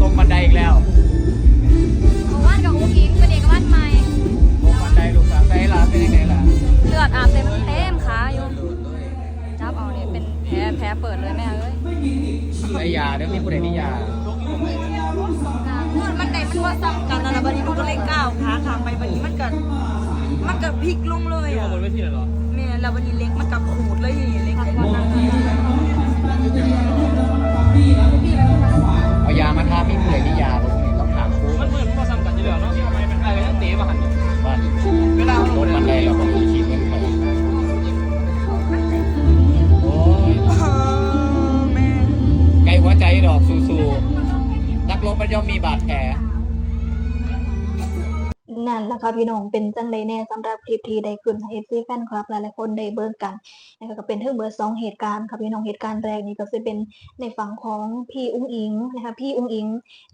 ตรงบันไดอีกแล้วเมื่อวานกับอุ้งอิงเป็นเอกวัดใหม่ ตรงบันไดลูกสาวใส่ลาเป็นยังไงล่ะเลือดอาบเต็มเต็มขาอยู่จับเอาเนี่ยเป็นแผลแผลเปิดเลยแม่เอ้ยใส่ยาเดี๋ยวมีผู้ใดมียามันได้มันว่าซ้ำจากนั้นนะบัดนี้มันก็เลยก้าวขาขางไปบัดนี้มันก็มันก็พลิกลงเลยอะบนเวทีเลยเหรอแม่แล้วบัดนี้เล็กมันกับขูดเลยอย่างนี้เล็กเลยเอา ยามาทาพี่เหนื่อยนิยา ค่ะพี่น้องเป็นจังไดแน่สำหรับคลิปที่ได้ขึ้นให้เอฟซีแฟนคลับหลายๆคนได้เบิ่งกันนะคะก็เป็นเทั้งเบอร์สองเหตุการณ์ค่ะพี่น้องเหตุการณ์แรกนี่ก็จะเป็นในฝั่งของพี่อุ้งอิงนะคะพี่อุ้งอิง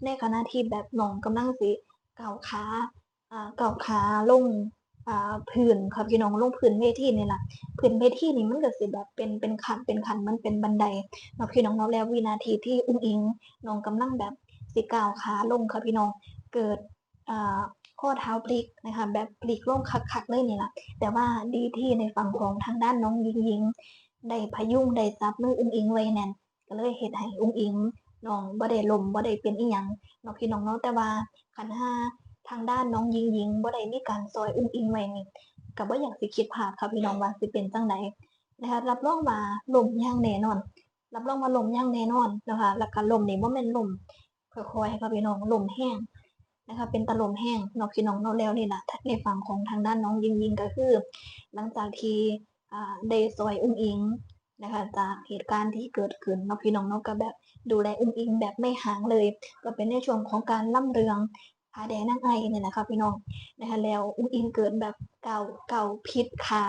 ในขณะที่แบบน้องกำลังสิเก่าขาอ่าเก่าขาลงอ่าพื้นค่ะพี่น้องลงพื้นเวทีนี่แหละพื้นเวทีนี่มันก็สิแบบเป็นเป็นขันเป็นขันมันเป็นบันไดเนาะพี่น้องเนาะแล้ววินาทีที่อุ้งอิงน้องกำลังแบบสิก่าขาลงค่ะพี่น้องเกิดอ่า ข้อเท้าพลิกนะคะ แบบพลิกล่มคักๆเลยนี่แหละแต่ว่าดีที่ในฝั่งของทางด้านน้องยิงยิงได้พยุงได้จับมืออุ้งอิงไว้แน่นก็เลยเฮ็ดให้อุ้งอิงน้องบ่ได้ลมบ่ได้เป็นอีหยังเน้องพี่น้องเนาะแต่ว่าคันห้าทางด้านน้องยิงยิงบ่ได้มีการซอยอุ้งอิงไว้นี่ก็บ่อยากสิคิดภาพค่ะพี่น้องว่าสิเป็นจังไดนะคะรับรองว่าลมย่างแน่นอน รับรองว่าลมย่างแน่นอนนะคะแล้วก็ลมนี่บ่แม่นลมค่อยๆค่ะพี่น้องลมแห้ง นะคะเป็นตะลมแห้งนอกพี่น้องนอกแล้วนี่แหละในฝั่งของทางด้านน้องยิงยิงก็คือ หลังจากที่ได้ซอยอุ้งอิงนะคะจากเหตุการณ์ที่เกิดขึ้นนอกพี่น้องนอกก็แบบดูแลอุ้งอิงแบบไม่ห่างเลย ก็เป็นในช่วงของการล่ำเรืองผาแดงนั่งไอเนี่ยนะคะพี่น้องนะคะแล้วอุ้งอิงเกิดแบบเก่าเก่าพิษขา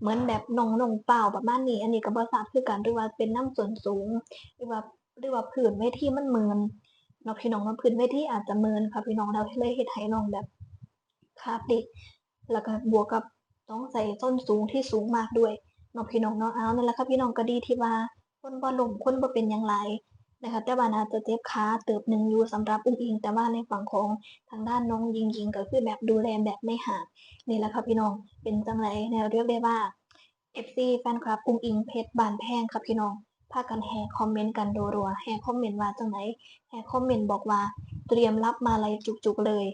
เหมือนแบบนองนองเปล่าประมาณนี้ อันนี้ก็บทราบคือกันหรือว่าเป็นน้ำส่วนสูงหรือว่าหรือว่าผื่นเวทีมันเมิน เนาะพี่น้องเนาะพื้นเวทีอาจจะเมินค่ะพี่น้องเราเลยเฮ็ดให้น้องแบบขาพลิแล้วก็บวกกับต้องใส่ส้นสูงที่สูงมากด้วยเนาะพี่น้องเนาะเอานั่นแหละค่ะพี่น้องก็ดีที่ว่าคนบ่ลมคนบ่เป็นอย่างไรนะคะแต่ว่านาจะเจ็บขาเติบหนึ่งอยู่สำหรับอุ้งอิง แต่ว่าในฝั่งของทางด้านน้องยิงยิงก็คือแบบดูแลแบบไม่ห่างนี่แหละค่ะพี่น้องเป็นจังไรแนวเรียกได้ว่า FC แฟนคลับอุ้งอิงเพชรบานแพงค่ะพี่น้อง พากันแห่คอมเมนต์กันรัวๆแห่คอมเมนต์ว่าจังไหนแฮคอมเมนต์บอกว่าเตรียมรับมาลัยจุกๆเลย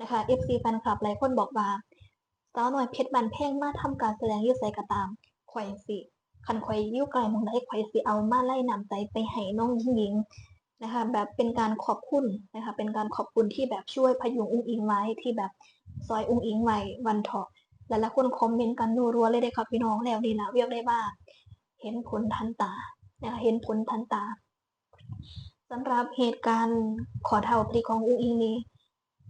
นะคะ FC แฟนคลับหลายคนบอกว่าสาวหน่อยเพชรบันแพงมาทำการแสดงยืดใส่กระตามข่อยสิคันข่อยยิ้วไกลมองได้ข่อยสิเอามาไล่นำใจไปให้น้องยิงยิงนะคะแบบเป็นการขอบคุณนะคะเป็นการขอบคุณที่แบบช่วยพยุงอุ้งอิงไว้ที่แบบซอยอุ้งอิงไว้วันเถาะหลายๆคนคอมเมนต์กันรัวๆเลยเด้ครับพี่น้องแล้วนี่ละเรียกได้ว่า เห็นผลทันตา นะคะเห็นผลทันตาสำหรับเหตุการณ์ขอเท่าพลีของอุ้งอิงนี้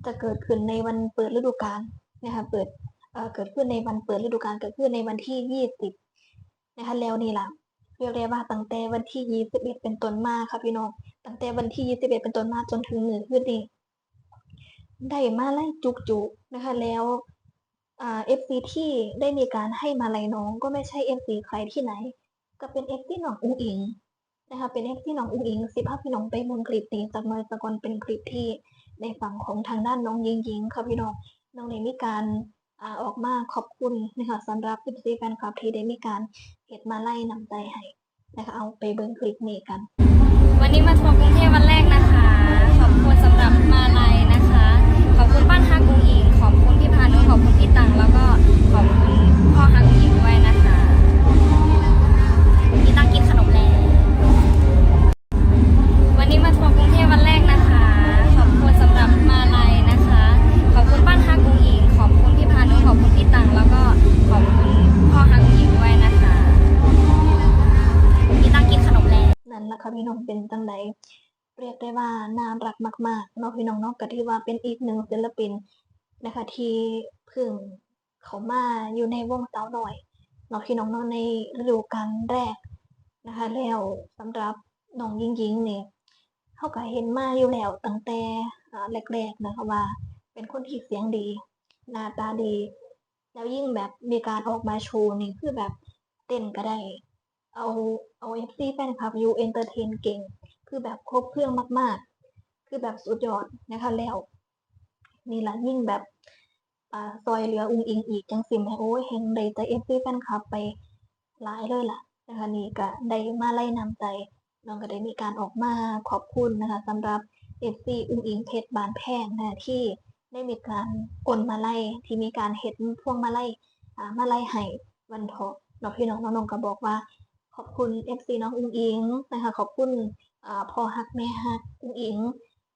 จะเกิดขึ้นในวันเปิดฤดูกาลนะคะเปิดเเกิดขึ้นในวันเปิดฤดูกาลเกิดขึ้นในวันที่ยี่สิบนะคะแล้วนี่ล่ะเรียกได้ว่าตั้งแต่วันที่ยี่สิบเอ็ดเป็นต้นมาค่ะพี่น้องตั้งแต่วันที่ยี่สิบเอ็ดเป็นต้นมาจนถึงมือขึ้นนี้ได้มาไล่จุกจุนะคะแล้วเอฟซีที่ได้มีการให้มาลัยน้องก็ไม่ใช่เอฟซีใครที่ไหน ก็เป็นเอฟซีน้องอุ้งอิงนะคะเป็นเอฟที่น้องอุ้งอิงสิภาพี่น้องไปมุนคลิปนี้จากน้อยสะกอนเป็นคลิปที่ในฝั่งของทางด้านน้องยิงยิงค่ะพี่น้องน้องในมีการอ่าออกมาขอบคุณนะคะสำหรับเอฟซีแฟนคลับที่ได้มีการเห็ดมาไล่นำใจให้นะคะเอาไปเบิ้งคลิปนี้กัน วันนี้มาชม เป็นจังใดเรียกได้ว่าน่ารักมากๆเนาะพี่น้องเนาะก็ที่ว่าเป็นอีกหนึ่งศิลปินนะคะที่พิ่งเขามาอยู่ในวงสาหน่อยเนาะพี่น้องเนาะในฤดูกาลแรกนะคะแล้วสำหรับน้องยิงยิงเนี่ยเขาก็เห็นมาอยู่แล้วตั้งแต่แรกๆนะคะว่าเป็นคนที่เสียงดีหน้าตาดี แล้วยิ่งแบบมีการออกมาโชว์นี่คือแบบเต้นก็ได้ เอาเอาเอฟซีแฟนคลับยูเอนเตอร์เทนเก่ง คือแบบครบเครื่องมาก ๆ คือแบบสุดยอดนะคะแล้วนี่ละยิ่งแบบอซอยเหลืออุ้งอิงอีกจังสิแม่โอ้ยเฮงได้แต่เอฟซีแฟนคลับไปหลายเลยล่ะนะคะนี่ก็ได้มาไล่นำใจน้องก็ได้มีการออกมาขอบคุณนะคะสำหรับเอฟซีอุ้งอิงเพชรบานแพงนะที่ได้มีการโอนมาไล่ที่มีการเห็ดพวงมาไล่มาไล่ให้วันทองน้องพี่น้องน้องก็บอกว่า ขอบคุณ FC น้องอุ้งอิงนะคะขอบคุณ พ่อฮักแม่ฮักอุ้งอิง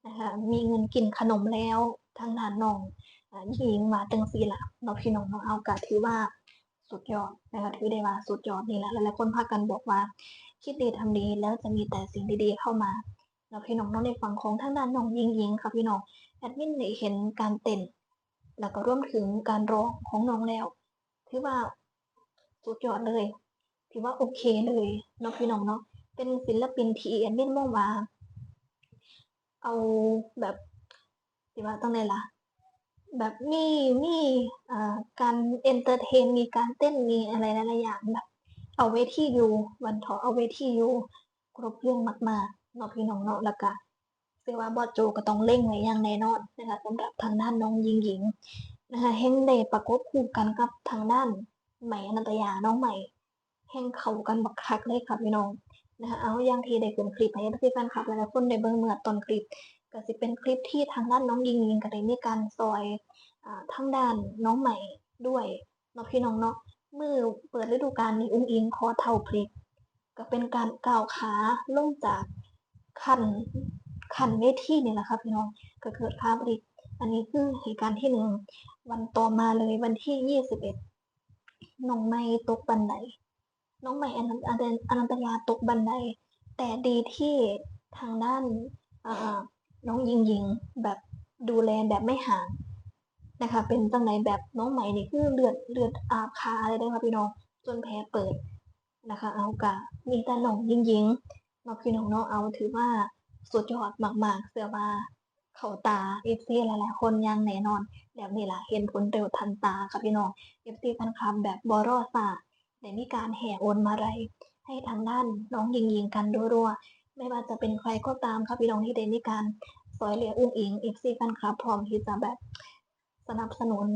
นะคะมีเงินกินขนมแล้วทางด้านน้องอ่าอิงมาจังสีละน้องพี่น้องน้องเอากะถือว่าสุดยอดนะคะถือได้ว่าสุดยอดนี่แหละหลายๆคนพากันบอกว่า คิดดีทำดีแล้วจะมีแต่สิ่งดีๆเข้ามาเราพี่น้องน้องในฝั่งของทางด้านน้องยิงยิงค่ะพี่น้องแอดมินได้เห็นการเต้นแล้วก็รวมถึงการร้องของน้องแล้วถือว่าสุดยอดเลยถือว่าโอเคเลยเนาะพี่น้องเนาะ เป็นศิลปินที่แอดมินมองว่า เอาแบบสิว่าตั้งไหนล่ะ แบบมีมีอ่การเอนเตอร์เทนมีการเต้นมีอะไรหลายๆอย่างแบบ เอาเวทีอยู่วันทอเอาเวทีอยู่ครบเรื่องมากๆเนาะพี่น้องเนาะแล้วก็เชื่อว่าบอสโจก็ต้องเล่งไว้อย่างแน่นอนนะคะสำหรับทางด้านน้องยิงหญิงนะคะเฮงเดประกบคู่กันกับทางด้านใหม่อนันตยาน้องใหม่แห่งเขากันบักคักเลยค่ะพี่น้อง นะคะเอาอย่างที่ได้เป็นคลิปให้พี่แฟนคลับหลายๆคนได้เบิ่งเมื่อตอนคลิปก็สิเป็นคลิปที่ทางด้านน้องยิงยิงก็ได้มีการซอยอ่าทางด้านน้องใหม่ด้วยเนาะพี่น้องเนาะเมื่อเปิดฤดูกาลนี้อุ้งอิงคอเท่าพลิก ก็เป็นการก้าวขาลงจากขันขันเวทีนี่แหละค่ะพี่น้องก็เกิดภาพพลิก อันนี้คือเหตุการณ์ที่หนึ่งวันต่อมาเลยวันที่ยี่สิบเอ็ดน้องไม่ตกบันได น้องใหม่อนันต์อนันอนันตยาตกบันได แต่ดีที่ทางด้านอ่าน้องยิงยิงแบบดูแลแบบไม่ห่างนะคะ เป็นจังไหนแบบน้องใหม่นี่คือเลือดเลือดอาบคาเลยนะคะพี่น้องจนแผลเปิดนะคะ เอากะมีแต่น้องยิงยิงเนาพี่น้องเนาะเอาถือว่าสุดยอดมากๆ เสือว่าเขาตาเอฟซีหลายๆ คนยังแน่นอน แบบนี้ล่ะเห็นผลเร็วทันตาค่ะพี่น้องเอฟซีแฟนคลับแบบบอรอซา ได้มีการแห่โอนมาลัยให้ทางด้านน้องยิงยิงกันรัวๆ ไม่ว่าจะเป็นใครก็ตามครับพี่น้องที่ได้มีการซอยเหลืออุ้งอิงเอฟซีแฟนคลับพร้อมที่จะแบบสนับสนุน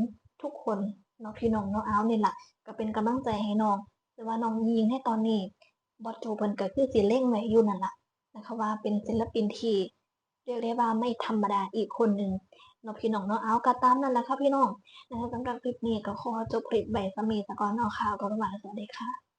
ทุกคนเนาะพี่น้องเนาะเอานี่ยแหละก็เป็นกำลังใจให้น้องแต่ว่าน้องยิงให้ตอนนี้บอสโจเพิ่นก็คือสิเล่งไว้อยู่นั่นแหละนะคะว่าเป็นศิลปินที่เรียกได้ว่าไม่ธรรมดาอีกคนหนึ่ง เนาะพี่น้องเนาะเอากระตามนั่นแหละค่ะพี่น้องนะคะสำหรับคลิปนี้ก็ขอจบคลิปใบสมีสกอนเนาข่าวก็ประมาณสวัสดีค่ะ